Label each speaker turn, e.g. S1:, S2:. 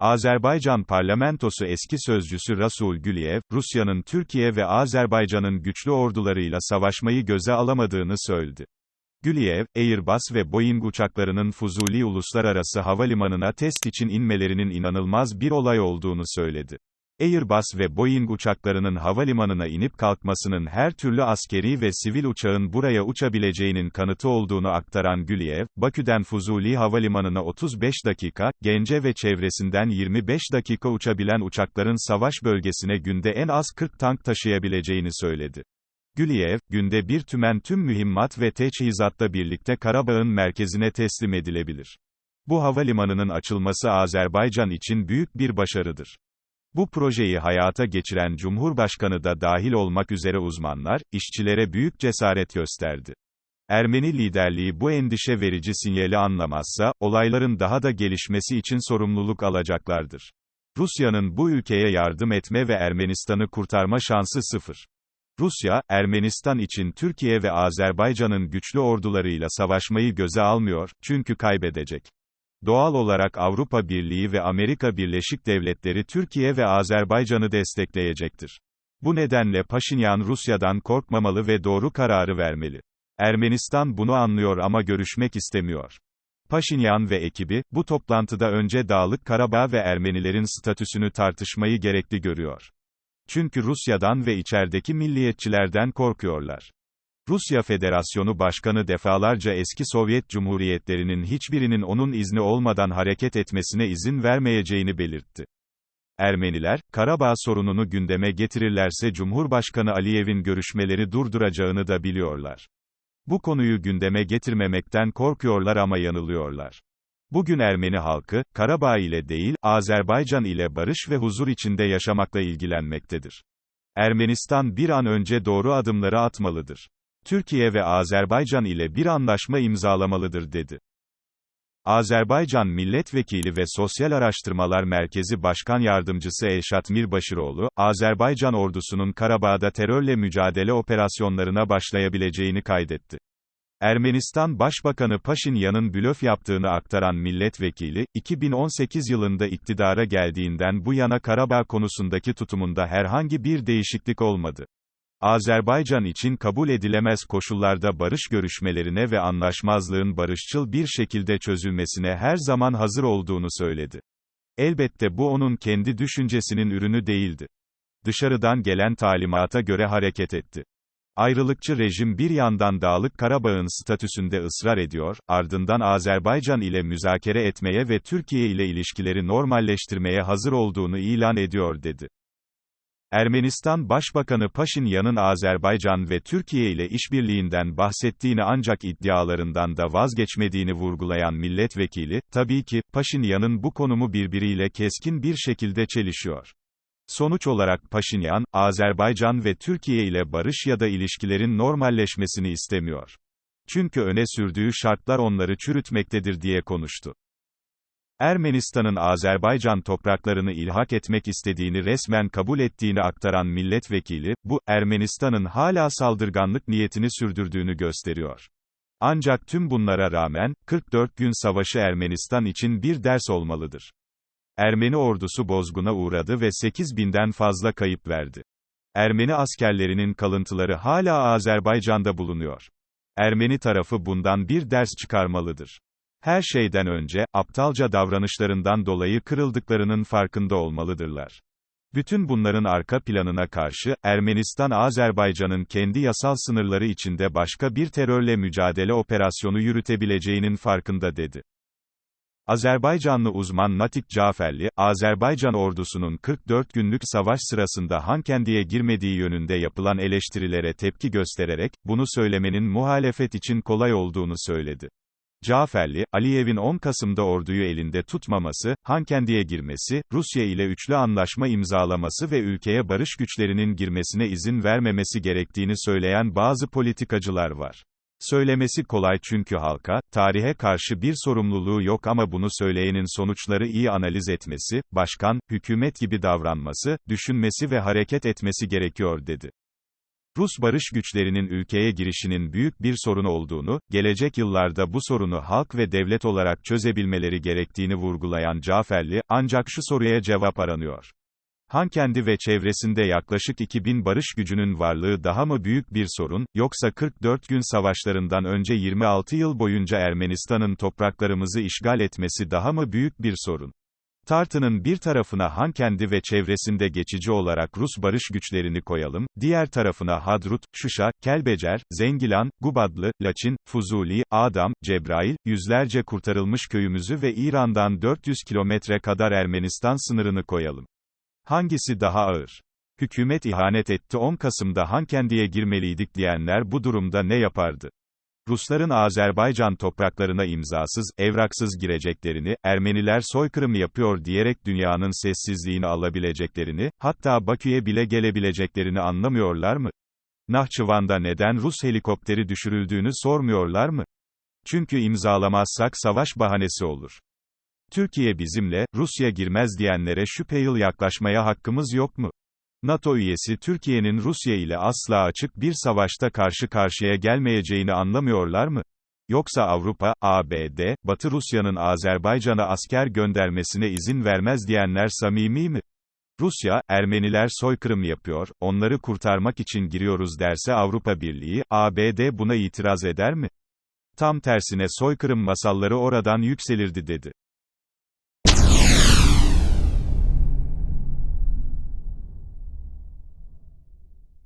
S1: Azerbaycan parlamentosu eski sözcüsü Rasul Güliyev, Rusya'nın Türkiye ve Azerbaycan'ın güçlü ordularıyla savaşmayı göze alamadığını söyledi. Güliyev, Airbus ve Boeing uçaklarının Fuzuli Uluslararası Havalimanı'na test için inmelerinin inanılmaz bir olay olduğunu söyledi. Airbus ve Boeing uçaklarının havalimanına inip kalkmasının her türlü askeri ve sivil uçağın buraya uçabileceğinin kanıtı olduğunu aktaran Güliyev, Bakü'den Fuzuli Havalimanı'na 35 dakika, Gence ve çevresinden 25 dakika uçabilen uçakların savaş bölgesine günde en az 40 tank taşıyabileceğini söyledi. Güliyev, günde bir tümen tüm mühimmat ve teçhizatla birlikte Karabağ'ın merkezine teslim edilebilir. Bu havalimanının açılması Azerbaycan için büyük bir başarıdır. Bu projeyi hayata geçiren Cumhurbaşkanı da dahil olmak üzere uzmanlar, işçilere büyük cesaret gösterdi. Ermeni liderliği bu endişe verici sinyali anlamazsa, olayların daha da gelişmesi için sorumluluk alacaklardır. Rusya'nın bu ülkeye yardım etme ve Ermenistan'ı kurtarma şansı sıfır. Rusya, Ermenistan için Türkiye ve Azerbaycan'ın güçlü ordularıyla savaşmayı göze almıyor, çünkü kaybedecek. Doğal olarak Avrupa Birliği ve Amerika Birleşik Devletleri Türkiye ve Azerbaycan'ı destekleyecektir. Bu nedenle Paşinyan Rusya'dan korkmamalı ve doğru kararı vermeli. Ermenistan bunu anlıyor ama görüşmek istemiyor. Paşinyan ve ekibi, bu toplantıda önce Dağlık Karabağ ve Ermenilerin statüsünü tartışmayı gerekli görüyor. Çünkü Rusya'dan ve içerideki milliyetçilerden korkuyorlar. Rusya Federasyonu Başkanı defalarca eski Sovyet Cumhuriyetlerinin hiçbirinin onun izni olmadan hareket etmesine izin vermeyeceğini belirtti. Ermeniler, Karabağ sorununu gündeme getirirlerse Cumhurbaşkanı Aliyev'in görüşmeleri durduracağını da biliyorlar. Bu konuyu gündeme getirmemekten korkuyorlar ama yanılıyorlar. Bugün Ermeni halkı, Karabağ ile değil, Azerbaycan ile barış ve huzur içinde yaşamakla ilgilenmektedir. Ermenistan bir an önce doğru adımları atmalıdır. Türkiye ve Azerbaycan ile bir anlaşma imzalamalıdır dedi. Azerbaycan Milletvekili ve Sosyal Araştırmalar Merkezi Başkan Yardımcısı Elşat Mirbaşıroğlu, Azerbaycan ordusunun Karabağ'da terörle mücadele operasyonlarına başlayabileceğini kaydetti. Ermenistan Başbakanı Paşinyan'ın blöf yaptığını aktaran milletvekili, 2018 yılında iktidara geldiğinden bu yana Karabağ konusundaki tutumunda herhangi bir değişiklik olmadı. Azerbaycan için kabul edilemez koşullarda barış görüşmelerine ve anlaşmazlığın barışçıl bir şekilde çözülmesine her zaman hazır olduğunu söyledi. Elbette bu onun kendi düşüncesinin ürünü değildi. Dışarıdan gelen talimata göre hareket etti. Ayrılıkçı rejim bir yandan Dağlık Karabağ'ın statüsünde ısrar ediyor, ardından Azerbaycan ile müzakere etmeye ve Türkiye ile ilişkileri normalleştirmeye hazır olduğunu ilan ediyor dedi. Ermenistan Başbakanı Paşinyan'ın Azerbaycan ve Türkiye ile işbirliğinden bahsettiğini ancak iddialarından da vazgeçmediğini vurgulayan milletvekili, tabii ki, Paşinyan'ın bu konumu birbiriyle keskin bir şekilde çelişiyor. Sonuç olarak Paşinyan, Azerbaycan ve Türkiye ile barış ya da ilişkilerin normalleşmesini istemiyor. Çünkü öne sürdüğü şartlar onları çürütmektedir diye konuştu. Ermenistan'ın Azerbaycan topraklarını ilhak etmek istediğini resmen kabul ettiğini aktaran milletvekili, bu, Ermenistan'ın hala saldırganlık niyetini sürdürdüğünü gösteriyor. Ancak tüm bunlara rağmen, 44 gün savaşı Ermenistan için bir ders olmalıdır. Ermeni ordusu bozguna uğradı ve 8 binden fazla kayıp verdi. Ermeni askerlerinin kalıntıları hala Azerbaycan'da bulunuyor. Ermeni tarafı bundan bir ders çıkarmalıdır. Her şeyden önce, aptalca davranışlarından dolayı kırıldıklarının farkında olmalıdırlar. Bütün bunların arka planına karşı, Ermenistan Azerbaycan'ın kendi yasal sınırları içinde başka bir terörle mücadele operasyonu yürütebileceğinin farkında dedi. Azerbaycanlı uzman Natik Caferli, Azerbaycan ordusunun 44 günlük savaş sırasında Hankendi'ye girmediği yönünde yapılan eleştirilere tepki göstererek, bunu söylemenin muhalefet için kolay olduğunu söyledi. Caferli, Aliyev'in 10 Kasım'da orduyu elinde tutmaması, Hankendi'ye girmesi, Rusya ile üçlü anlaşma imzalaması ve ülkeye barış güçlerinin girmesine izin vermemesi gerektiğini söyleyen bazı politikacılar var. Söylemesi kolay çünkü halka, tarihe karşı bir sorumluluğu yok ama bunu söyleyenin sonuçları iyi analiz etmesi, başkan, hükümet gibi davranması, düşünmesi ve hareket etmesi gerekiyor dedi. Rus barış güçlerinin ülkeye girişinin büyük bir sorun olduğunu, gelecek yıllarda bu sorunu halk ve devlet olarak çözebilmeleri gerektiğini vurgulayan Caferli, ancak şu soruya cevap aranıyor. Hankendi ve çevresinde yaklaşık 2000 barış gücünün varlığı daha mı büyük bir sorun, yoksa 44 gün savaşlarından önce 26 yıl boyunca Ermenistan'ın topraklarımızı işgal etmesi daha mı büyük bir sorun? Tartının bir tarafına Hankendi ve çevresinde geçici olarak Rus barış güçlerini koyalım, diğer tarafına Hadrut, Şuşa, Kelbecer, Zengilan, Gubadlı, Laçin, Fuzuli, Adam, Cebrail, yüzlerce kurtarılmış köyümüzü ve İran'dan 400 kilometre kadar Ermenistan sınırını koyalım. Hangisi daha ağır? Hükümet ihanet etti 10 Kasım'da Hankendi'ye girmeliydik diyenler bu durumda ne yapardı? Rusların Azerbaycan topraklarına imzasız, evraksız gireceklerini, Ermeniler soykırım yapıyor diyerek dünyanın sessizliğini alabileceklerini, hatta Bakü'ye bile gelebileceklerini anlamıyorlar mı? Nahçıvan'da neden Rus helikopteri düşürüldüğünü sormuyorlar mı? Çünkü imzalamazsak savaş bahanesi olur. Türkiye bizimle, Rusya girmez diyenlere şüpheyil yaklaşmaya hakkımız yok mu? NATO üyesi Türkiye'nin Rusya ile asla açık bir savaşta karşı karşıya gelmeyeceğini anlamıyorlar mı? Yoksa Avrupa, ABD, Batı Rusya'nın Azerbaycan'a asker göndermesine izin vermez diyenler samimi mi? Rusya, Ermeniler soykırım yapıyor, onları kurtarmak için giriyoruz derse Avrupa Birliği, ABD buna itiraz eder mi? Tam tersine soykırım masalları oradan yükselirdi dedi.